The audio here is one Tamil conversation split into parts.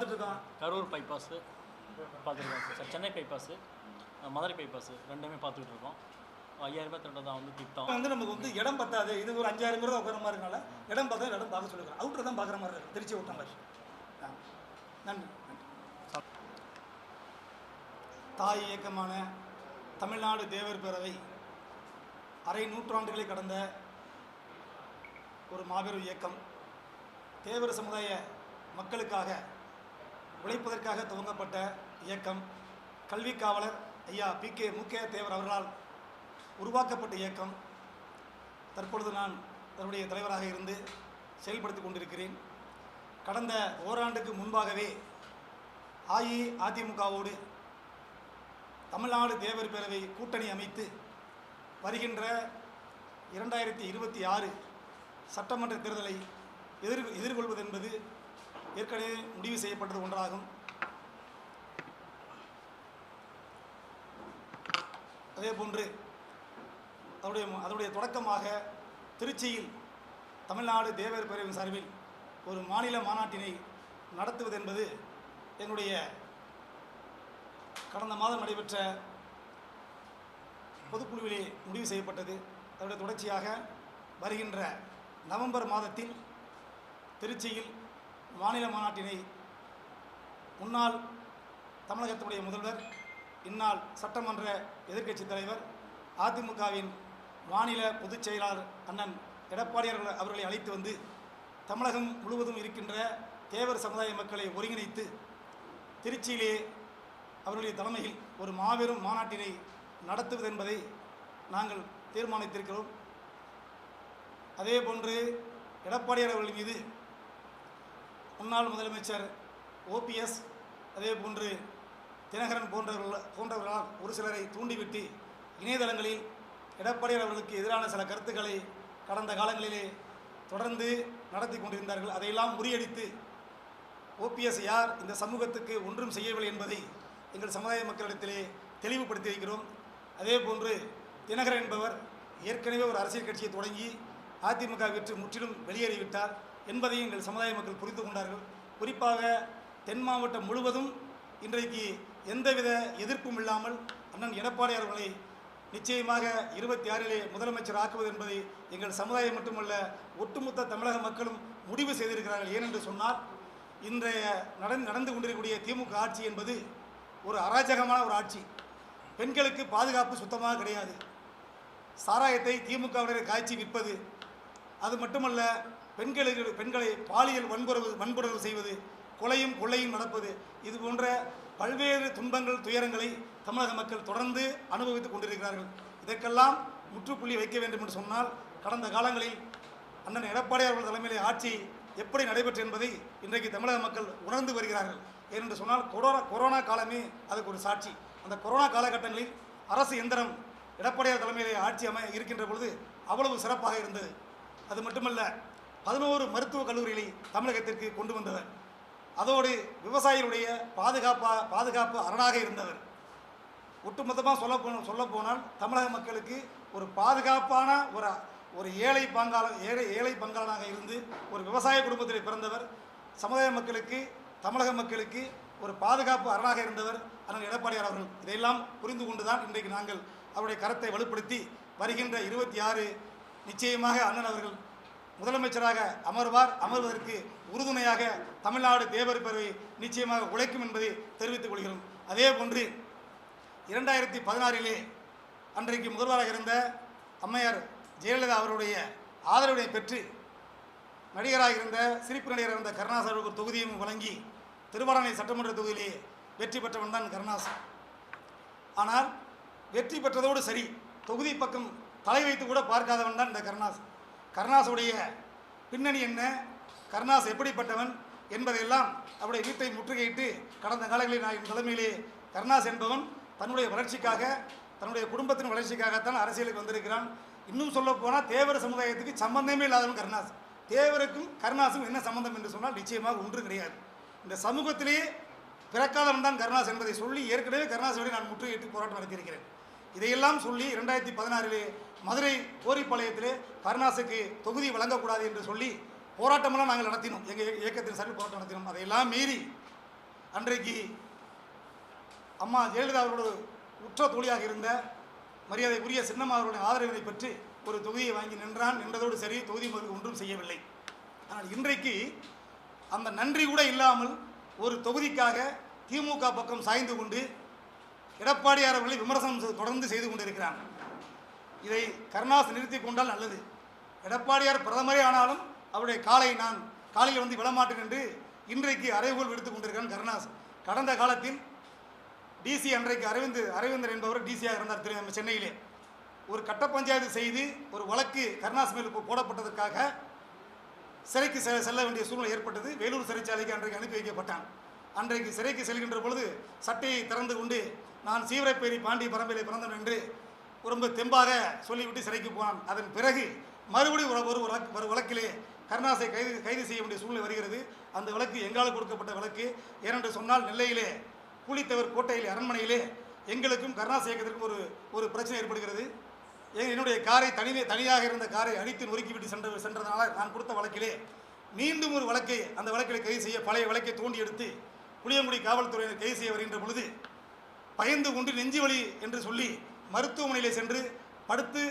பார்த்துட்டு இருக்கோம் கரூர் பைபாஸு பார்த்துருக்கோம் sir Chennai bypass Madurai bypass ரெண்டுமே பார்த்துக்கிட்டு இருக்கோம். ஐயாயிரம் ரூபாய் தான் வந்து திட்டம். வந்து நமக்கு வந்து இடம் பத்தாது. இது ஒரு அஞ்சாயிரம் தான் உட்கார மாதிரி இருக்கனால இடம் பார்த்தா இடம் பார்க்க சொல்லிருக்கோம் அவுட்டர் தான் பார்க்குற மாதிரி இருக்கு. திருச்சி விட்ட மாதிரி. நன்றி. தாய் இயக்கமான தமிழ்நாடு தேவர் பேரவை அரை நூற்றாண்டுகளை கடந்த ஒரு மாபெரும் இயக்கம். தேவர் சமுதாய மக்களுக்காக உழைப்பதற்காக துவங்கப்பட்ட இயக்கம் கல்வி காவலர் ஐயா பி கே முகே தேவர் அவர்களால் உருவாக்கப்பட்ட இயக்கம். தற்பொழுது நான் அதனுடைய தலைவராக இருந்து செயல்படுத்தி கொண்டிருக்கிறேன். கடந்த ஓராண்டுக்கு முன்பாகவே அஇஅதிமுகவோடு தமிழ்நாடு தேவர் பேரவை கூட்டணி அமைத்து வருகின்ற இரண்டாயிரத்தி இருபத்தி ஆறு சட்டமன்ற தேர்தலை எதிர் எதிர்கொள்வது என்பது ஏற்கனவே முடிவு செய்யப்பட்டது ஒன்றாகும். அதே போன்று அதனுடைய அதனுடைய தொடக்கமாக திருச்சியில் தமிழ்நாடு தேவர் பேரவையின் சார்பில் ஒரு மாநில மாநாட்டினை நடத்துவது என்பது என்னுடைய கடந்த மாதம் நடைபெற்ற பொதுக்குழுவிலே முடிவு செய்யப்பட்டது. அதனுடைய தொடர்ச்சியாக வருகின்ற நவம்பர் மாதத்தில் திருச்சியில் மாநில மாநாட்டினை முன்னாள் தமிழகத்துடைய முதல்வர் இந்நாள் சட்டமன்ற எதிர்க்கட்சித் தலைவர் அதிமுகவின் மாநில பொதுச் செயலாளர் அண்ணன் எடப்பாடி அவர்கள் அவர்களை அழைத்து வந்து தமிழகம் முழுவதும் இருக்கின்ற தேவர் சமுதாய மக்களை ஒருங்கிணைத்து திருச்சியிலே அவர்களுடைய தலைமையில் ஒரு மாபெரும் மாநாட்டினை நடத்துவது என்பதை நாங்கள் தீர்மானித்திருக்கிறோம். அதே போன்று எடப்பாடியார் அவர்கள் மீது முன்னாள் முதலமைச்சர் ஓபிஎஸ் அதே போன்று தினகரன் போன்றவர்கள் போன்றவர்களால் ஒரு சிலரை தூண்டிவிட்டு இணையதளங்களில் எடப்பாடியார் அவர்களுக்கு எதிரான சில கருத்துக்களை கடந்த காலங்களிலே தொடர்ந்து நடத்தி கொண்டிருந்தார்கள். அதையெல்லாம் முறியடித்து ஓபிஎஸ் யார் இந்த சமூகத்துக்கு ஒன்றும் செய்யவில்லை என்பதை எங்கள் சமுதாய மக்களிடத்திலே தெளிவுபடுத்தி இருக்கிறோம் அதே போன்று தினகரன் என்பவர் ஏற்கனவே ஒரு அரசியல் கட்சியை தொடங்கி அதிமுக விற்று முற்றிலும் வெளியேறிவிட்டார். என்பதையும் எங்கள் சமுதாய மக்கள் புரிந்து கொண்டார்கள். குறிப்பாக தென் மாவட்டம் முழுவதும் இன்றைக்கு எந்தவித எதிர்ப்பும் இல்லாமல் அண்ணன் எடப்பாடி அவர்களை நிச்சயமாக இருபத்தி ஆறிலே முதலமைச்சர் ஆக்குவது என்பதை எங்கள் சமுதாயம் மட்டுமல்ல ஒட்டுமொத்த தமிழக மக்களும் முடிவு செய்திருக்கிறார்கள். ஏனென்று சொன்னால் இன்றைய நடந்து நடந்து கொண்டிருக்கக்கூடிய திமுக ஆட்சி என்பது ஒரு அராஜகமான ஒரு ஆட்சி. பெண்களுக்கு பாதுகாப்பு சுத்தமாக கிடையாது. சாராயத்தை திமுகவினரை காய்ச்சி விற்பது அது மட்டுமல்ல பெண்களை பெண்களை பாலியல் வன்புறவு வன்புறவு செய்வது கொலையும் கொள்ளையும் நடப்பது இது போன்ற பல்வேறு துன்பங்கள் துயரங்களை தமிழக மக்கள் தொடர்ந்து அனுபவித்துக் கொண்டிருக்கிறார்கள். இதற்கெல்லாம் முற்றுப்புள்ளி வைக்க வேண்டும் என்று சொன்னால் கடந்த காலங்களில் அண்ணன் எடப்பாடி அவர்கள் தலைமையிலே ஆட்சி எப்படி நடைபெற்று என்பதை இன்றைக்கு தமிழக மக்கள் உணர்ந்து வருகிறார்கள். ஏனென்று சொன்னால் கொரோனா கொரோனா காலமே அதுக்கு ஒரு சாட்சி. அந்த கொரோனா காலகட்டங்களில் அரசு எந்திரம் எடப்பாடியார் தலைமையிலே ஆட்சி அமை இருக்கின்ற பொழுது அவ்வளவு சிறப்பாக இருந்தது. அது மட்டுமல்ல பதினோரு மருத்துவக் கல்லூரிகளை தமிழகத்திற்கு கொண்டு வந்தவர். அதோடு விவசாயிகளுடைய பாதுகாப்பா பாதுகாப்பு அரணாக இருந்தவர். ஒட்டுமொத்தமாக சொல்ல போன சொல்ல போனால் தமிழக மக்களுக்கு ஒரு பாதுகாப்பான ஒரு ஒரு ஏழை பங்காளன் ஏழை ஏழை பங்காளனாக இருந்து ஒரு விவசாய குடும்பத்தில் பிறந்தவர். சமுதாய மக்களுக்கு தமிழக மக்களுக்கு ஒரு பாதுகாப்பு அரணாக இருந்தவர் அண்ணன் எடப்பாடியார் அவர்கள். இதையெல்லாம் புரிந்து கொண்டுதான் இன்றைக்கு நாங்கள் அவருடைய கரத்தை வலுப்படுத்தி வருகின்ற இருபத்தி ஆறு நிச்சயமாக அண்ணன் அவர்கள் முதலமைச்சராக அமர்வார் அமர்வதற்கு உறுதுணையாக தமிழ்நாடு தேவர் பேரவை நிச்சயமாக உழைக்கும் என்பதை தெரிவித்துக் கொள்கிறோம். அதே போன்று இரண்டாயிரத்தி பதினாறிலே அன்றைக்கு முதல்வராக இருந்த அம்மையார் ஜெயலலிதா அவருடைய ஆதரவினை பெற்று நடிகராக இருந்த சிரிப்பு நடிகராக இருந்த கருணாஸ் அவர்களுக்கு தொகுதியும் வழங்கி திருவாரணை சட்டமன்ற தொகுதியிலே வெற்றி பெற்றவன் தான் கருணாஸ். ஆனால் வெற்றி பெற்றதோடு சரி தொகுதி பக்கம் தலை வைத்து கூட பார்க்காதவன் தான் இந்த கருணாஸ். கருணாஸுடைய பின்னணி என்ன? கருணாஸ் எப்படிப்பட்டவன் என்பதையெல்லாம் அவருடைய வீட்டை முற்றுகையிட்டு கடந்த காலங்களில் நான் என் தலைமையிலே கருணாஸ் என்பவன் தன்னுடைய வளர்ச்சிக்காக தன்னுடைய குடும்பத்தின் வளர்ச்சிக்காகத்தான் அரசியலுக்கு வந்திருக்கிறான். இன்னும் சொல்ல போனால் தேவர் சமுதாயத்துக்கு சம்பந்தமே இல்லாதவன் கருணாஸ். தேவருக்கும் கருணாசும் என்ன சம்பந்தம் என்று சொன்னால் நிச்சயமாக ஒன்று கிடையாது. இந்த சமூகத்திலேயே பிறக்காதவன் தான் கருணாஸ் என்பதை சொல்லி ஏற்கனவே கருணாசோடு நான் முற்றுகையிட்டு போராட்டம் நடத்தியிருக்கிறேன். இதையெல்லாம் சொல்லி இரண்டாயிரத்தி பதினாறிலே மதுரை கோரிப்பாளையத்திலே கருணாசுக்கு தொகுதி வழங்கக்கூடாது என்று சொல்லி போராட்டமெல்லாம் நாங்கள் நடத்தினோம். எங்கள் இயக்கத்தின் சார்பில் போராட்டம் நடத்தினோம். அதையெல்லாம் மீறி அன்றைக்கு அம்மா ஜெயலலிதா அவர்களோடு உற்ற தோழியாக இருந்த மரியாதைக்குரிய சின்னம்மா அவர்களுடைய ஆதரவினை பெற்று ஒரு தொகுதியை வாங்கி நின்றான். நின்றதோடு சரி தொகுதி முதல் ஒன்றும் செய்யவில்லை. ஆனால் இன்றைக்கு அந்த நன்றி கூட இல்லாமல் ஒரு தொகுதிக்காக திமுக பக்கம் சாய்ந்து கொண்டு எடப்பாடியார் அவர்களை விமர்சனம் தொடர்ந்து செய்து கொண்டிருக்கிறான் இதை கருணாஸ் நிறுத்தி கொண்டால் நல்லது. எடப்பாடியார் பிரதமரே ஆனாலும் அவருடைய காலை நான் காலையில் வந்து விடமாட்டேன் என்று இன்றைக்கு அறைகோல் விடுத்துக் கொண்டிருக்கிறான் கருணாஸ். கடந்த காலத்தில் டிசி அன்றைக்கு அரவிந்த் அரவிந்தர் என்பவர் டிசியாக இருந்தார் திரு நம்ம சென்னையிலே. ஒரு கட்ட பஞ்சாயத்து செய்து ஒரு வழக்கு கருணாஸ் மேல் போடப்பட்டதற்காக சிறைக்கு செல்ல வேண்டிய சூழ்நிலை ஏற்பட்டது. வேலூர் சிறைச்சாலைக்கு அன்றைக்கு அனுப்பி வைக்கப்பட்டான். அன்றைக்கு சிறைக்கு செல்கின்ற பொழுது சட்டையை திறந்து கொண்டு நான் சீவரப்பேரி பாண்டி பரம்பிலே பிறந்தவன் என்று ரொம்ப தெம்பாக சொல்லிவிட்டு சிறைக்கு போனான். அதன் பிறகு மறுபடியும் ஒரு ஒரு வழக்கு ஒரு வழக்கிலே கருணாசை கைது கைது செய்ய வேண்டிய சூழ்நிலை வருகிறது. அந்த வழக்கு எங்களால் கொடுக்கப்பட்ட வழக்கு. ஏனென்று சொன்னால் நெல்லையிலே புலித்தவர் கோட்டையில் அரண்மனையிலே எங்களுக்கும் கருணாசை இயக்கத்திற்கும் ஒரு ஒரு பிரச்சனை ஏற்படுகிறது. என்னுடைய காரை தனியே தனியாக இருந்த காரை அடித்து நொறுக்கிவிட்டு சென்ற சென்றதனால நான் கொடுத்த வழக்கிலே மீண்டும் ஒரு வழக்கை அந்த வழக்கில் கைது செய்ய பழைய வழக்கை தோண்டி எடுத்து புளியங்குடி காவல்துறையினர் கைது செய்ய வருகின்ற பொழுது பயந்து கொண்டு நெஞ்சு வலி என்று சொல்லி மருத்துவமனையில் சென்று படுத்து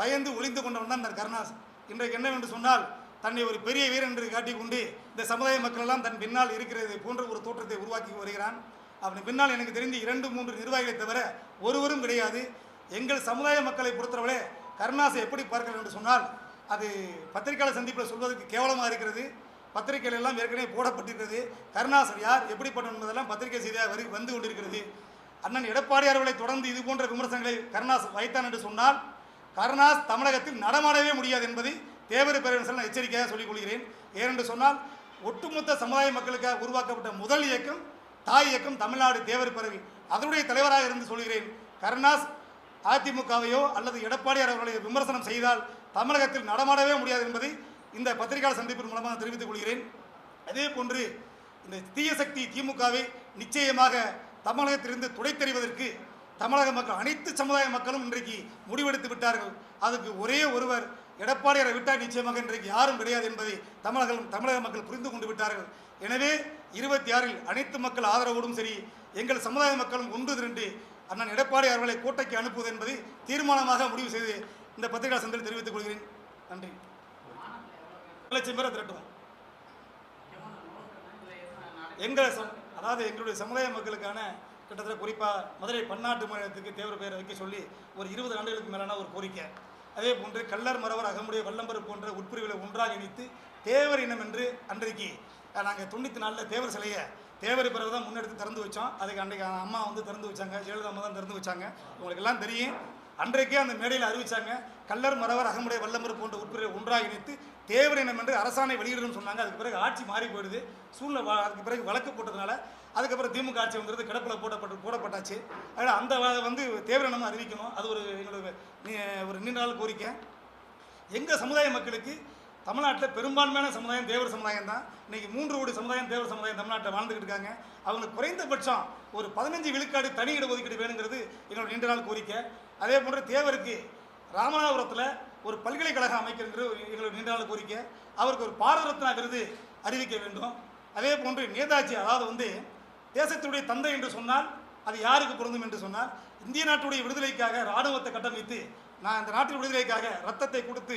பயந்து ஒளிந்து கொண்டவன் தான் இந்த கருணாஸ். இன்றைக்கு என்னவென்று சொன்னால் தன்னை ஒரு பெரிய வீரன் என்று காட்டிக்கொண்டு இந்த சமுதாய மக்கள் எல்லாம் தன் பின்னால் இருக்கிறது போன்ற ஒரு தோற்றத்தை உருவாக்கி வருகிறான். அவன் பின்னால் எனக்கு தெரிந்து இரண்டு மூன்று நிர்வாகிகளை தவிர ஒருவரும் கிடையாது. எங்கள் சமுதாய மக்களை பொறுத்தவரை கருணாசை எப்படி பார்க்கிறேன் என்று சொன்னால் அது பத்திரிகையாளர் சந்திப்பில் சொல்வதற்கு கேவலமாக இருக்கிறது. பத்திரிகைகள் எல்லாம் ஏற்கனவே போடப்பட்டிருக்கிறது. கருணாசர் யார் எப்படிப்பட்ட என்பதெல்லாம் பத்திரிகை செய்தியாக வந்து கொண்டிருக்கிறது. அண்ணன் எடப்பாடி அவர்களை தொடர்ந்து இது போன்ற விமர்சனங்களை கருணாஸ் வைத்தான் என்று சொன்னால் கருணாஸ் தமிழகத்தில் நடமாடவே முடியாது என்பதை தேவர பேரரசு நான் எச்சரிக்கையாக சொல்லிக் கொள்கிறேன். ஏனென்று சொன்னால் ஒட்டுமொத்த சமுதாய மக்களுக்காக உருவாக்கப்பட்ட முதல் இயக்கம் தாய் இயக்கம் தமிழ்நாடு தேவர் பிறவி. அதனுடைய தலைவராக இருந்து சொல்கிறேன் கருணாஸ் அதிமுகவையோ அல்லது எடப்பாடியார் அவர்களை விமர்சனம் செய்தால் தமிழகத்தில் நடமாடவே முடியாது என்பதை இந்த பத்திரிகையாளர் சந்திப்பின் மூலமாக தெரிவித்துக் கொள்கிறேன். அதே போன்று இந்த தீய சக்தி திமுகவை நிச்சயமாக தமிழகத்திலிருந்து துடைத்தெறிவதற்கு தமிழக மக்கள் அனைத்து சமுதாய மக்களும் இன்றைக்கு முடிவெடுத்து விட்டார்கள். அதுக்கு ஒரே ஒருவர் எடப்பாடியாரை விட்டால் நிச்சயமாக இன்றைக்கு யாரும் கிடையாது என்பதை தமிழகம் தமிழக மக்கள் புரிந்து கொண்டு விட்டார்கள். எனவே இருபத்தி ஆறில் அனைத்து மக்கள் ஆதரவோடும் சரி எங்கள் சமுதாய மக்களும் ஒன்று திரண்டு அண்ணன் எடப்பாடி அவர்களை கோட்டைக்கு அனுப்புவது என்பதை தீர்மானமாக முடிவு செய்து இந்த பத்திரிகா சந்தையில் தெரிவித்துக் கொள்கிறேன். நன்றி. லட்சம் பேரை திரட்டுவோம். எங்கள் சம் அதாவது எங்களுடைய சமுதாய மக்களுக்கான கிட்டத்தட்ட குறிப்பாக மதுரை பன்னாட்டு மாநிலத்துக்கு தேவர் பெயரை வைக்க சொல்லி ஒரு இருபது ஆண்டுகளுக்கு மேலான ஒரு கோரிக்கை. அதே போன்று கல்லர் மரவர் அகமுடைய வல்லம்பர் போன்ற உட்பிரிவுகளை ஒன்றாக இணைத்து தேவர் இனம் என்று அன்றைக்கு நாங்கள் தொண்ணூற்றி நாலில் தேவர் சிலையை தேவர் பிறகு தான் முன்னெடுத்து திறந்து வச்சோம். அதுக்கு அன்றைக்கு அம்மா வந்து திறந்து வச்சாங்க ஜெயலலிதா அம்மா தான் திறந்து வச்சாங்க. உங்களுக்கு எல்லாம் தெரியும். அன்றைக்கே அந்த மேடையில் அறிவிச்சாங்க கல்லர் மரவர் அகமுடைய வல்லமர் போன்ற உட்பிரிவை ஒன்றாக இணைத்து தேவர் இனம் என்று அரசாணை வெளியிடணும்னு சொன்னாங்க. அதுக்கு பிறகு ஆட்சி மாறி போயிடுது. சூழ்நிலை அதுக்கு பிறகு வழக்கு போட்டதுனால அதுக்கப்புறம் திமுக ஆட்சி வந்துருது கிடப்பில் போடப்பட்டு போடப்பட்டாச்சு. அதனால் அந்த வ- வந்து தேவர் இனமும் அறிவிக்கணும். அது ஒரு எங்களோட ஒரு நீண்ட நாள் கோரிக்கை. எங்கள் சமுதாய மக்களுக்கு தமிழ்நாட்டில் பெரும்பான்மையான சமுதாயம் தேவர் சமுதாயம் தான். இன்னைக்கு மூன்று கோடி சமுதாயம் தேவர் சமுதாயம் தமிழ்நாட்டில் வாழ்ந்துக்கிட்டு இருக்காங்க. அவங்களுக்கு குறைந்தபட்சம் ஒரு பதினஞ்சு விழுக்காடு தனி இட ஒதுக்கீடு வேணுங்கிறது எங்களோட நீண்ட நாள் கோரிக்கை. அதே போன்று தேவருக்கு ராமநாதபுரத்தில் ஒரு பல்கலைக்கழகம் அமைக்கிறது எங்களோட எங்களுடைய நாள் கோரிக்கை. அவருக்கு ஒரு பாரத ரத்னா விருது அறிவிக்க வேண்டும். அதே போன்று நேதாஜி அதாவது வந்து தேசத்துடைய தந்தை என்று சொன்னால் அது யாருக்கு பொருந்தும் என்று சொன்னால் இந்திய நாட்டுடைய விடுதலைக்காக இராணுவத்தை கட்டமைத்து நான் இந்த நாட்டின் விடுதலைக்காக ரத்தத்தை கொடுத்து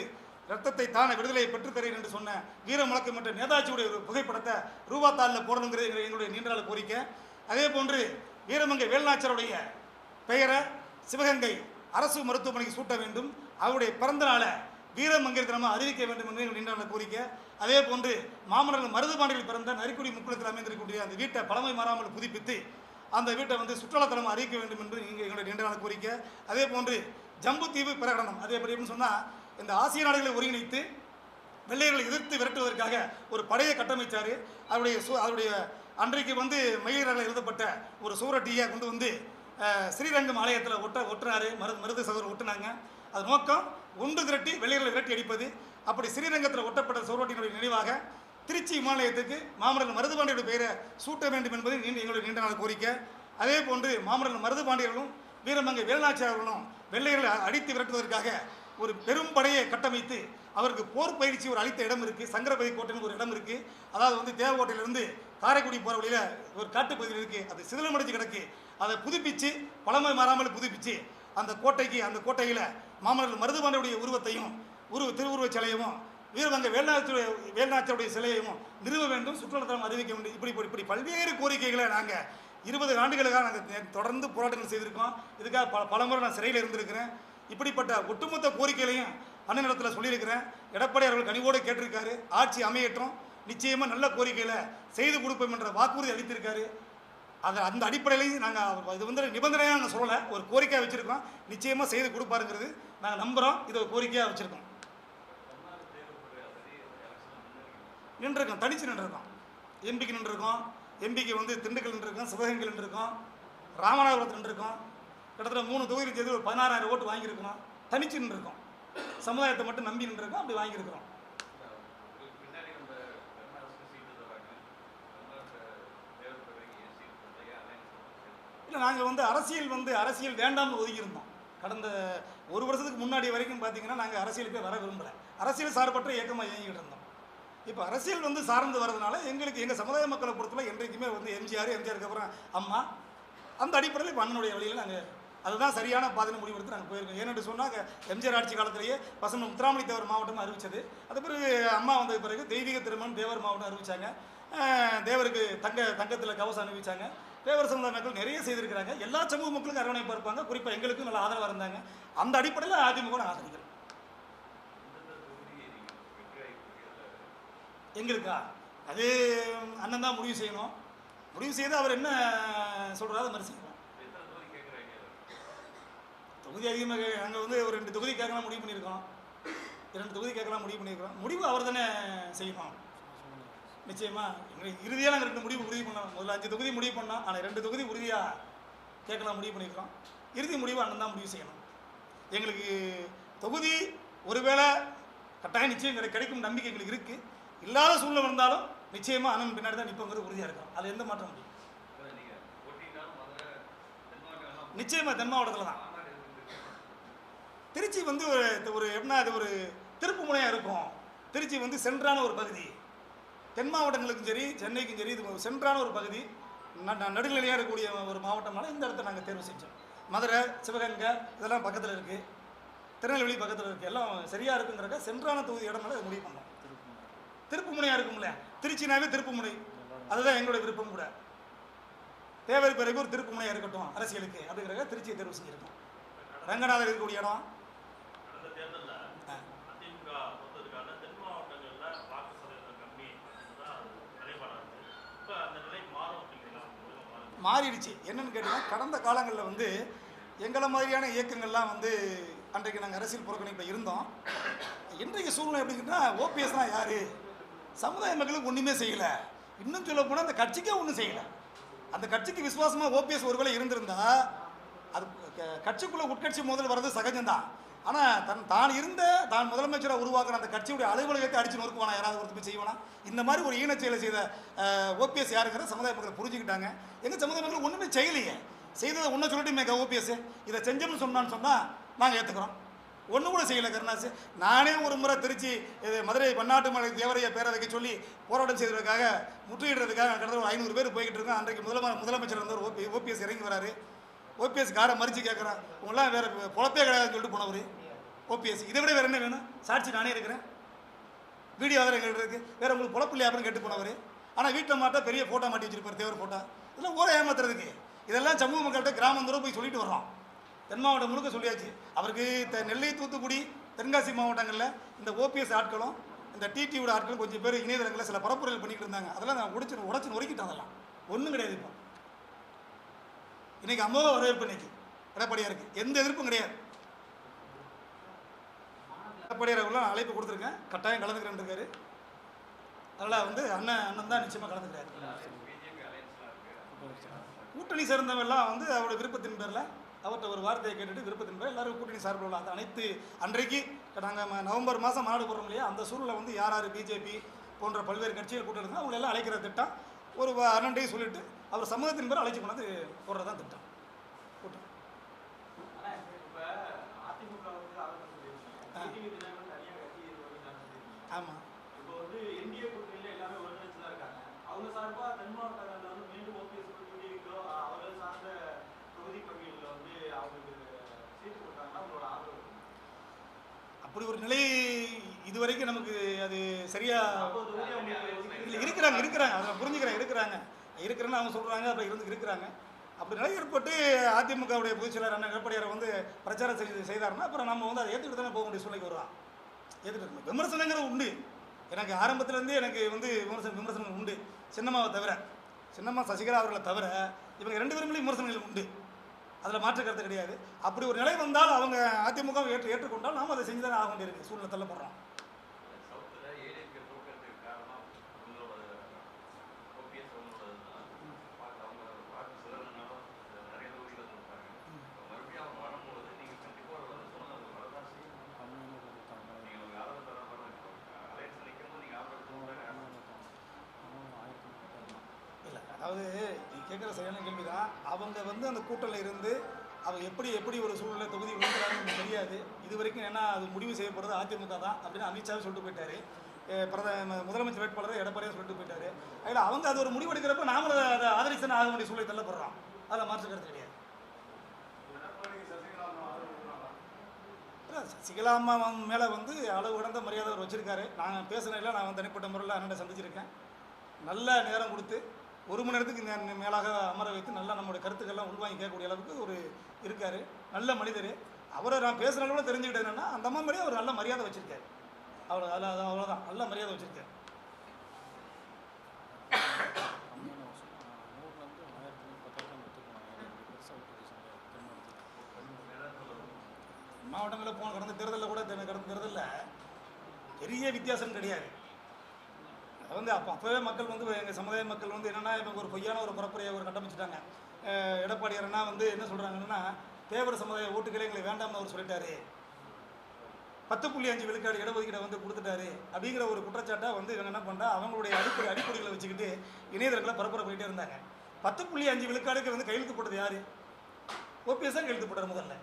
ரத்தத்தை தானே விடுதலையை பெற்றுத்தரேன் என்று சொன்ன வீர முழக்கம் என்ற நேதாஜியுடைய ஒரு புகைப்படத்தை ரூபா தாளில் போடணுங்கிறது எங்களுடைய நீண்டநாள் கோரிக்கை. அதே போன்று வீரமங்கை வேலுநாச்சருடைய பெயரை சிவகங்கை அரசு மருத்துவமனைக்கு சூட்ட வேண்டும். அவருடைய பிறந்த நாளை வீரமங்கை தினமாக அறிவிக்க வேண்டும் என்று எங்கள் கோரிக்கை அதே போன்று மாமன்னர் மருதுபாண்டியில் பிறந்த நரிக்குடி முக்குளத்தில் அமைந்திருக்கக்கூடிய அந்த வீட்டை பழமை மாறாமல் புதுப்பித்து அந்த வீட்டை வந்து சுற்றுலாத்தலம் அறிவிக்க வேண்டும் என்று இங்கே எங்களுடைய நீண்ட கோரிக்கை அதே போன்று ஜம்புத்தீவு பிரகடனம் அதே எப்படி எப்படின்னு சொன்னால் இந்த ஆசிய நாடுகளை ஒருங்கிணைத்து வெள்ளையர்களை எதிர்த்து விரட்டுவதற்காக ஒரு படையை கட்டமைச்சார். அவருடைய சு அவருடைய அன்றைக்கு வந்து மயிலரால் எழுதப்பட்ட ஒரு சூரட்டியை கொண்டு வந்து ஸ்ரீரங்கம் ஆலயத்தில் ஒட்ட ஒட்டுறாரு. மருது மருது சதுரம் ஒட்டுனாங்க. அது நோக்கம் ஒன்று திரட்டி வெளியில் விரட்டி அடிப்பது. அப்படி ஸ்ரீரங்கத்தில் ஒட்டப்பட்ட சூரட்டியினுடைய நினைவாக திருச்சி விமானயத்துக்கு மாமல்லர் மருதுபாண்டியுடைய பெயரை சூட்ட வேண்டும் என்பது நீண்ட எங்களுடைய நீண்ட நாள் கோரிக்கை. அதே போன்று மாமல்லர் மருதுபாண்டியர்களும் வீரமங்கை வேலுநாச்சியார்களும் வெள்ளையர்களை அடித்து விரட்டுவதற்காக ஒரு பெரும் படையை கட்டமைத்து அவருக்கு போர் பயிற்சி ஒரு அளித்த இடம் இருக்குது சங்கரபதி கோட்டைன்னு ஒரு இடம் இருக்குது அதாவது வந்து தேவக்கோட்டையிலேருந்து காரைக்குடி போகிற வழியில் ஒரு காட்டுப்பகுதியில் இருக்குது அது சிதிலமடைஞ்சு கிடக்கு. அதை புதுப்பிச்சு பழமை மாறாமல் புதுப்பித்து அந்த கோட்டைக்கு அந்த கோட்டையில் மாமல்லர் மருதுபாண்டியுடைய உருவத்தையும் உருவ திருவுருவச் சிலையும் வீரவங்க வேலுநாச்சியுடைய வேலுநாச்சியுடைய சிலையையும் நிறுவ வேண்டும் சுற்றுலாத்தலம் அறிவிக்க வேண்டும். இப்படி இப்படி இப்படி பல்வேறு கோரிக்கைகளை நாங்கள் இருபது ஆண்டுகளுக்காக நாங்கள் தொடர்ந்து போராட்டங்கள் செய்திருக்கோம். இதுக்காக பல பலமுறை நான் சிறையில் இருந்திருக்கிறேன். இப்படிப்பட்ட ஒட்டுமொத்த கோரிக்கைகளையும் அண்ணனிடத்தில் சொல்லியிருக்கிறேன். எடப்பாடி அவர்கள் கனிவோடு கேட்டிருக்காரு. ஆட்சி அமையட்டும். நிச்சயமாக நல்ல கோரிக்கையில் செய்து கொடுப்போம் என்ற வாக்குறுதி அளித்திருக்காரு. அது அந்த அடிப்படையிலையும் நாங்கள் இது வந்து நிபந்தனையாக நாங்கள் சொல்லலை. ஒரு கோரிக்கையாக வச்சுருக்கோம். நிச்சயமாக செய்து கொடுப்பாருங்கிறது நாங்கள் நம்புகிறோம் இதை ஒரு கோரிக்கையாக வச்சுருக்கோம். நின்றுருக்கோம். தனிச்சு நின்றுருக்கோம். எம்பிக்கு நின்றுருக்கோம். எம்பிக்கு வந்து திண்டுக்கல் நின்றுருக்கோம். சிவகங்கை நின்றுருக்கோம். ராமநாதபுரத்தில் நின்றுருக்கோம். கிட்டத்தட்ட மூணு தொகுதி சேர்த்து ஒரு பதினாறாயிரம் ஓட்டு வாங்கியிருக்கிறோம். தனிச்சு நின்றுருக்கோம். சமுதாயத்தை மட்டும் நம்பி நின்றுருக்கோம். அப்படி வாங்கியிருக்கிறோம். இல்லை நாங்கள் வந்து அரசியல் வந்து அரசியல் வேண்டாம்னு ஒதுக்கியிருந்தோம். கடந்த ஒரு வருஷத்துக்கு முன்னாடி வரைக்கும் பார்த்தீங்கன்னா நாங்கள் அரசியலுக்கு வர விரும்பலை. அரசியல் சார்பற்ற இயக்கமாக இயங்கிட்டு இருந்தோம். இப்போ அரசியல் வந்து சார்ந்து வரதுனால எங்களுக்கு எங்கள் சமுதாய மக்களை பொறுத்தவரை என்றைக்குமே வந்து எம்ஜிஆர் எம்ஜிஆருக்கு அப்புறம் அம்மா அந்த அடிப்படையில் இப்போ அண்ணனுடைய வழியில் நாங்கள் அதுதான் சரியான பாதையில் முடிவெடுத்து நாங்கள் போயிருக்கோம். ஏன்னு சொன்னாங்க எம்ஜிஆர் ஆட்சி காலத்திலேயே பசங்க முத்திராமலை தேவர் மாவட்டம் அறிவித்தது அது பிறகு அம்மா வந்த பிறகு தெய்வீக திருமணம் தேவர் மாவட்டம் அறிவித்தாங்க தேவருக்கு தங்க தங்கத்தில் கவசம் அணிவிச்சாங்க. தேவர் சமுதாய மக்கள் நிறைய செய்திருக்கிறாங்க. எல்லா சமூக மக்களுக்கும் அரவணைப்பாக இருப்பாங்க. குறிப்பாக எங்களுக்கும் நல்ல ஆதரவாக இருந்தாங்க. அந்த அடிப்படையில் அதிமுக நான் ஆதரிக்கிறேன் எங்களுக்கா? அது அண்ணன் தான் முடிவு செய்யணும். முடிவு செய்து அவர் என்ன சொல்கிறாரோ அது மாதிரி செய்யணும் தொகுதி அதிகமாக நாங்கள் வந்து ஒரு ரெண்டு தொகுதி கேட்கலாம் முடிவு பண்ணியிருக்கோம். இரண்டு தொகுதி கேட்கலாம் முடிவு பண்ணியிருக்கிறோம். முடிவு அவர் தானே செய்யணும். நிச்சயமா. எங்களுக்கு இறுதியாக நாங்கள் ரெண்டு முடிவு உறுதி பண்ணோம். முதல்ல அஞ்சு தொகுதி முடிவு பண்ணோம். ஆனால் ரெண்டு தொகுதி உறுதியாக கேட்கலாம் முடிவு பண்ணியிருக்கிறோம் இறுதி முடிவு அண்ணன் தான் முடிவு செய்யணும். எங்களுக்கு தொகுதி ஒருவேளை கட்டாயம் நிச்சயம் எங்களுக்கு கிடைக்கும் நம்பிக்கை எங்களுக்கு இருக்குது இல்லாத சூழ்நிலை இருந்தாலும் நிச்சயமாக அண்ணன் பின்னாடி தான் நிற்பங்கிறது உறுதியாக இருக்கும். அது எந்த மாற்றம் முடியும் நிச்சயமாக தென் மாவட்டத்தில் தான். திருச்சி வந்து ஒரு ஒரு எப்படின்னா அது ஒரு திருப்பு முனையாக இருக்கும். திருச்சி வந்து சென்றான ஒரு பகுதி. தென் மாவட்டங்களுக்கும் சரி சென்னைக்கும் சரி இது சென்றான ஒரு பகுதி. ந- நடுநிலையாக இருக்கக்கூடிய ஒரு மாவட்டம்னால இந்த இடத்த நாங்கள் தேர்வு செஞ்சோம். மதுரை சிவகங்கை இதெல்லாம் பக்கத்தில் இருக்குது திருநெல்வேலி பக்கத்தில் இருக்குது எல்லாம் சரியாக இருக்குங்கிறக்க சென்றான தொகுதி இடம்னால அதை முடிவு பண்ணோம். திருப்பு இருக்கும்ல? திருச்சினாவே திருப்புமுனை. அதுதான் எங்களுடைய விருப்பம் கூட. தேவர் பிறகு ஒரு திருப்புமுனையாக இருக்கட்டும் அரசியலுக்கு. அப்படிங்கிறக்க திருச்சியை தேர்வு செஞ்சுருக்கோம். ரங்கநாதர் இருக்கக்கூடிய இடம் கடந்த தேர்தலில் ஆ. அதிமுக பொறுத்ததுக்கான தென் மாவட்டங்களில் வாக்கு சதவீதம் கம்மி தான் நிலைப்பாடாக இருக்குது இப்போ அந்த நிலை மாறும் அப்படிங்கிறீங்களா உங்களுக்கு மாறும் மாறிடுச்சு. என்னன்னு கேட்டிங்கன்னா கடந்த காலங்களில் வந்து எங்களை மாதிரியான இயக்கங்கள்லாம் வந்து அன்றைக்கு நாங்கள் அரசியல் புறக்கணிப்பில் இருந்தோம். இன்றைக்கு சூழ்நிலை எப்படின்னா ஓபிஎஸ்னால் யார்? சமுதாய மக்களுக்கு ஒன்றுமே செய்யலை. இன்னும் சொல்ல போனால் அந்த கட்சிக்கே ஒன்றும் செய்யலை. அந்த கட்சிக்கு விசுவாசமாக ஓபிஎஸ் ஒருவேளை இருந்திருந்தா அது க- உட்கட்சி மோதல் வர்றது சகஜம்தான். ஆனால் தன் தான் இருந்த தான் முதலமைச்சராக உருவாக்குற அந்த கட்சியுடைய அலுவலகத்தை அடிச்சு நொறுக்குவானா? யாராவது ஒருத்தர் போய் செய்வானா? இந்த மாதிரி ஒரு ஈன செயலை செய்த ஓபிஎஸ் யாருங்கிற சமுதாய மக்கள் புரிஞ்சுக்கிட்டாங்க. எங்கள் சமுதாய மக்கள் ஒன்றுமே செய்யலையே. செய்ததை ஒன்றை சொல்லிட்டு மேக ஓபிஎஸ். இதை செஞ்சோம்னு சொன்னான்னு சொன்னால் நாங்கள் ஏற்றுக்கிறோம் ஒன்று கூட செய்யலை கருணாசு. நானே ஒரு முறை திருச்சி இது மதுரை பன்னாட்டு மலை தேவரைய பேரவைக்கு சொல்லி போராட்டம் செய்ததுக்காக முற்றுகிடுறதுக்காக கிட்டத்தட்ட ஒரு ஐநூறு பேர் போய்கிட்டு இருக்கோம். அன்றைக்கு முதலமைச்சர் முதலமைச்சர் வந்து ஒரு ஓபி ஓபிஎஸ் இறங்கி வராரு. ஓபிஎஸ் காரை மறித்து கேட்குறான் உங்களாம் வேறு பொழப்பே கிடையாதுன்னு சொல்லிட்டு போனவர். ஓபிஎஸ் இதை விட வேறு என்ன வேணும்? சாட்சி நானே இருக்கிறேன். வீடியோ வேறு எங்கள்கிட்ட இருக்குது வேறு உங்களுக்கு பொழப்பு இல்லையா அப்படின்னு கேட்டு போனவர். ஆனால் வீட்டில் மாட்டா பெரிய ஃபோட்டோ மாட்டி வச்சிருப்பார் தேவர் ஃபோட்டோ இதெல்லாம் ஊரை ஏமாத்துறதுக்கு. இதெல்லாம் சமூக மக்கள்கிட்ட கிராமந்தூரம் போய் சொல்லிட்டு வர்றோம். தென் மாவட்டம் முழுக்க சொல்லியாச்சு. அவருக்கு த- நெல்லை தூத்துக்குடி தென்காசி மாவட்டங்களில் இந்த ஓபிஎஸ் ஆட்களும் இந்த டிடியோட ஆட்களும் கொஞ்சம் பேர் இணையதளங்களில் சில பரப்புரைகள் பண்ணிக்கிட்டு இருந்தாங்க. அதெல்லாம் நான் உடைச்சு உடச்சு நொறுக்கிட்டேன் அதெல்லாம். ஒன்றும் கிடையாது இப்போ. இன்னைக்கு அமோக வரவேற்பு இன்னைக்கு. எடப்பாடியாருக்கு. எந்த எதிர்ப்பும் கிடையாது. எடப்பாடியார் அழைப்பு கொடுத்துருக்கேன். கட்டாயம் கலந்துக்கிறேன் இருக்காரு அதனால் வந்து அண்ணன் அண்ணன் தான் நிச்சயமாக கலந்துக்கிறாரு. கூட்டணி சேர்ந்தவெல்லாம் வந்து அவரோட விருப்பத்தின் பேரில் அவர்கிட்ட ஒரு வார்த்தையை கேட்டுட்டு விருப்பத்தின் பேர் எல்லாரும் கூட்டணி சார்பில் உள்ள அந்த அனைத்து அன்றைக்கு நாங்கள் நவம்பர் மாதம் மாநாடு போடுறோம் இல்லையா அந்த சூழலில் வந்து யார் யார் பிஜேபி போன்ற பல்வேறு கட்சிகள் கூட்டம் இருந்தால் அவங்களெல்லாம் அழைக்கிற திட்டம் ஒரு அண்ணன்டையும் சொல்லிட்டு அவர் சமூகத்தின் பேர் அழைச்சி கொண்டாந்து போடுறது தான் திட்டம். கூட்டம். ஆமாம் இப்போ வந்து என்டிஏ கூட்டணியில எல்லாமே ஒருங்கிணைச்சு தான் இருக்காங்க. அவங்க சார்பா தென் மாவட்டங்கள்ல வந்து மீண்டும் ஓபிஎஸ் டிடிவிக்கோ அவர்கள் சார்ந்த தொகுதி பகுதிகளில் வந்து அவங்களுக்கு சீட்டு கொடுத்தாங்கன்னா அவங்களோட ஆதரவு இருக்கும். அப்படி ஒரு நிலை இதுவரைக்கும் நமக்கு அது சரியா அப்போ தொகுதி அவங்களுக்கு இல்லை இருக்கிறாங்க இருக்கிறாங்க. அதை புரிஞ்சுக்கிறேன் இருக்கிறாங்க. இருக்கிறேன்னு அவங்க சொல்கிறாங்க அப்போ இருந்து இருக்கிறாங்க. அப்படி நிலை ஏற்பட்டு அதிமுகவுடைய பொதுச் செயலாளர் அண்ணன் எடப்பாடியார் வந்து பிரச்சாரம் செய்து செய்தாருன்னா அப்புறம் நம்ம வந்து அதை ஏற்றுக்கிட்டு தானே போக வேண்டிய சூழ்நிலைக்கு வருவான் ஏற்றுக்கிட்டு விமர்சனங்கிறது உண்டு. எனக்கு ஆரம்பத்துலேருந்தே எனக்கு வந்து விமர்சனம் விமர்சனங்கள் உண்டு. சின்னம்மாவை தவிர சின்னம்மா சசிகலா அவர்களை தவிர இவங்க ரெண்டு பேருமே விமர்சனங்கள் உண்டு. அதில் மாற்று கருத்து கிடையாது. அப்படி ஒரு நிலை வந்தால் அவங்க அதிமுக ஏற்று ஏற்றுக்கொண்டால் நாம் அதை செஞ்சு தானே ஆக வேண்டியிருக்கு. சூழ்நிலை தள்ளப்படுறோம் சவுத்தில் ஏடிஎம்கே தோற்கிறதுக்கு காரணம் உங்களோட ஓபிஎஸ் அவங்களோட தான் பார்த்து அவங்க பார்த்து சிலர்னாலும் நிறைய தொகுதியில் கொடுத்தாங்க இப்போ மறுபடியும் அவங்க வரும்போது நீங்கள் கண்டிப்பாக ஒரு வந்து சொன்னது வரதான் செய்யும் நீங்கள் அவங்க ஆதரவு தர மாதிரி அலையன்ஸ் நிற்கும்போது நீங்கள் ஆதரவு கொடுத்தாங்க இல்லை அதாவது நீ கேட்குற சரியான கேள்வி தான் அவங்க வந்து அந்த கூட்டத்தில் இருந்து அவங்க எப்படி எப்படி ஒரு சூழ்நிலை தொகுதி விழுக்கிறாங்கன்னு தெரியாது. இது வரைக்கும் ஏன்னா அது முடிவு செய்யப்படுறது அதிமுக தான் அப்படின்னு அமித்ஷாவே சொல்லிட்டு போயிட்டாரு. பிரதம முதலமைச்சர் வேட்பாளர் எடப்பாடியாக சொல்லிட்டு போயிட்டாரு. அதில் அவங்க அது ஒரு முடிவு எடுக்கிறப்ப நாமளும் அதை- அதை ஆக வேண்டிய சூழலை தள்ளப்படுறோம். அதில் மாற்று கருத்து கிடையாது. சசிகலா அம்மா மேலே வந்து அளவு கடந்த மரியாதை அவர் வச்சிருக்காரு. நான் பேசுனதில் நான் வந்து தனிப்பட்ட முறையில் அண்ணனை சந்திச்சிருக்கேன். நல்ல நேரம் கொடுத்து ஒரு மணி நேரத்துக்கு மேலாக அமர வைத்து நல்லா நம்மளுடைய கருத்துக்கள்லாம் உள்வாங்கி கேட்கக்கூடிய அளவுக்கு ஒரு இருக்கார். நல்ல மனிதர். அவரை நான் பேசுகிற அளவில் தெரிஞ்சுக்கிட்டது என்னன்னா அந்த அம்மா அவர் நல்ல மரியாதை வச்சுருக்காரு. அவ்வளோ அதில் அது அவ்வளோதான் நல்ல மரியாதை வச்சுருக்காரு. மாவட்டங்களில் போன கடந்த தேர்தலில் கூட கடந்த தேர்தலில் பெரிய வித்தியாசம் கிடையாது. அது வந்து அப்போ அப்போவே மக்கள் வந்து எங்கள் சமுதாய மக்கள் வந்து என்னென்னா இப்போ ஒரு பொய்யான ஒரு பரப்புரையை ஒரு கட்டமைச்சிட்டாங்க. அஹ் வந்து என்ன சொல்கிறாங்கன்னா தேவர் சமுதாய ஓட்டுகளே எங்களுக்கு வேண்டாம்னு அவர் சொல்லிட்டாரு. பத்து புள்ளி அஞ்சு விழுக்காடு இடஒதுக்கீடை வந்து கொடுத்துட்டாரு. அப்படிங்கிற ஒரு குற்றச்சாட்டை வந்து இவங்க என்ன பண்ணுறா அவங்களுடைய அடிப்படை அடிப்படைகளை வச்சுக்கிட்டு இணையதளங்களை பரப்புரை போயிட்டே இருந்தாங்க. பத்து புள்ளி அஞ்சு விழுக்காடுக்கு வந்து கையெழுத்து போட்டது யார்? ஓபிஎஸ் தான் கையெழுத்து போட்டார் முதல்ல.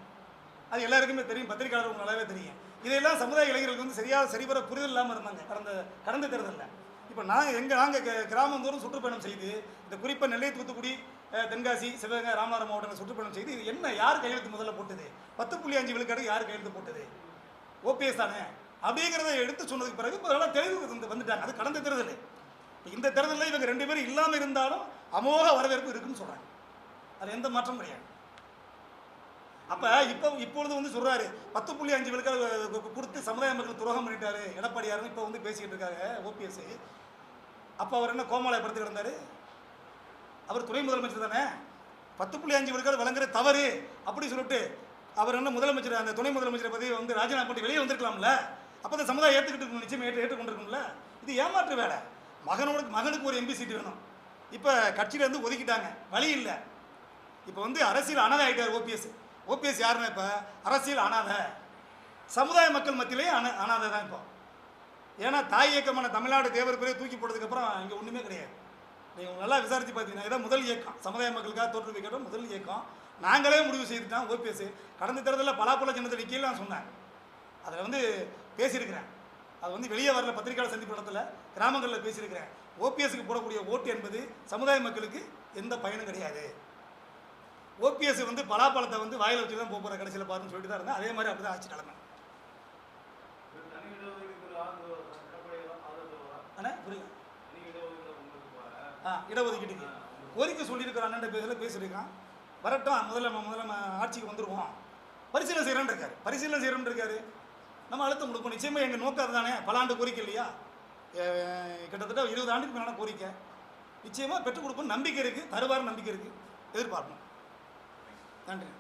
அது எல்லாருக்குமே தெரியும் பத்திரிகையாளர்களுக்கு நல்லாவே தெரியும். இதையெல்லாம் சமுதாய இளைஞர்களுக்கு வந்து சரியாக சரிவர புரிதல் இல்லாமல் இருந்தாங்க கடந்த கடந்த தேர்தலில். இப்போ நாங்கள் எங்கள் நாங்கள் கிராமந்தோறும் சுற்றுப்பயணம் செய்து இந்த குறிப்பாக நெல்லை தூத்துக்குடி தென்காசி சிவகங்கை ராமநாதபுரம் மாவட்டங்கள் சுற்றுப்பயணம் செய்து இது என்ன யார் கையெழுத்து முதல்ல போட்டது? பத்து புள்ளி அஞ்சு விழுக்காடு யார் கையெழுத்து போட்டது? ஓபிஎஸ் தானே? அப்படிங்கிறத எடுத்து சொன்னதுக்கு பிறகு இப்போ அதெல்லாம் தெளிவு வந்து வந்துட்டாங்க. அது கடந்த தேர்தல். இந்த தேர்தலில் இவங்க ரெண்டு பேரும் இல்லாமல் இருந்தாலும் அமோக வரவேற்பு இருக்குன்னு சொல்கிறாங்க அது எந்த மாற்றமும் கிடையாது. அப்போ இப்போ இப்பொழுது வந்து சொல்கிறாரு பத்து புள்ளி அஞ்சு விழுக்காடு கொடுத்து சமுதாய மக்கள் துரோகம் பண்ணிட்டாரு எடப்பாடியாருன்னு இப்போ வந்து பேசிக்கிட்டு இருக்காரு ஓபிஎஸ் அப்போ அவர் என்ன கோமாளை படுத்து கிடந்தார்? அவர் துணை முதலமைச்சர் தானே? பத்து புள்ளி அஞ்சு விழுக்காடு வழங்குற தவறு அப்படி சொல்லிட்டு அவர் என்ன முதலமைச்சர் அந்த துணை முதலமைச்சரை பற்றி வந்து ராஜினாமா பண்ணி வெளியே வந்திருக்கலாம்ல? அப்போ தான் சமுதாயம் ஏற்றுக்கிட்டு இருக்கணும் நிச்சயம் ஏற்று ஏற்றுக்கொண்டிருக்கும்ல இது ஏமாற்று வேலை. மகனோட மகனுக்கு ஒரு எம்பி சீட்டு வேணும். இப்போ கட்சியிலேருந்து ஒதுக்கிட்டாங்க. வழி இல்லை. இப்போ வந்து அரசியல் அனாதை ஆகிட்டார் ஓபிஎஸ் ஓபிஎஸ் யாருன்னா இப்போ? அரசியல் அனாதை. சமுதாய மக்கள் மத்தியிலேயே அன அனாதை தான் இப்போ. ஏன்னா தாய் இயக்கமான தமிழ்நாடு தேவர் பிறகு தூக்கி போட்டதுக்கப்புறம் இங்கே ஒன்றுமே கிடையாது. நீங்கள் நல்லா விசாரித்து பார்த்தீங்கன்னா இதான் முதல் இயக்கம். சமுதாய மக்களுக்காக தோற்றுவிக்கிற முதல் இயக்கம். நாங்களே முடிவு செய்துட்டோம் ஓபிஎஸ் கடந்த தேர்தலில் பலாப்பழ சின்னத்தை கீழே நான் சொன்னேன். அதில் வந்து பேசியிருக்கிறேன். அது வந்து வெளியே வரல பத்திரிகையாளர் சந்திப்பு இடத்துல கிராமங்களில் பேசியிருக்கிறேன். ஓபிஎஸ்க்கு போடக்கூடிய ஓட்டு என்பது சமுதாய மக்களுக்கு எந்த பயனும் கிடையாது. ஓபிஎஸ் வந்து பலாப்பழத்தை வந்து வாயில் வச்சு தான் போகிற கடைசியில் பாருன்னு சொல்லிட்டு தான் இருந்தேன் அதே மாதிரி அப்படி தான் ஆட்சி நிலைமை. இது புரியுது. ஆ இடஒதுக்கீட்டுக்கு. கோரிக்கை சொல்லியிருக்கிற அண்ணன் பேசியிருக்கான். வரட்டும் முதல்ல நம்ம முதல்ல நம்ம ஆட்சிக்கு வந்துடுவோம் பரிசீலனை செய்கிறேன் இருக்காரு. பரிசீலனை செய்கிறேன் இருக்காரு. நம்ம அழுத்தம் கொடுப்போம் நிச்சயமாக எங்கள் நோக்கம் தானே. பல ஆண்டு கோரிக்கை இல்லையா? கிட்டத்தட்ட இருபது ஆண்டுக்கு மேலான கோரிக்கை. நிச்சயமாக பெற்றுக் கொடுப்போம் நம்பிக்கை இருக்குது தருவார் நம்பிக்கை இருக்குது எதிர்பார்ப்போம் நன்றி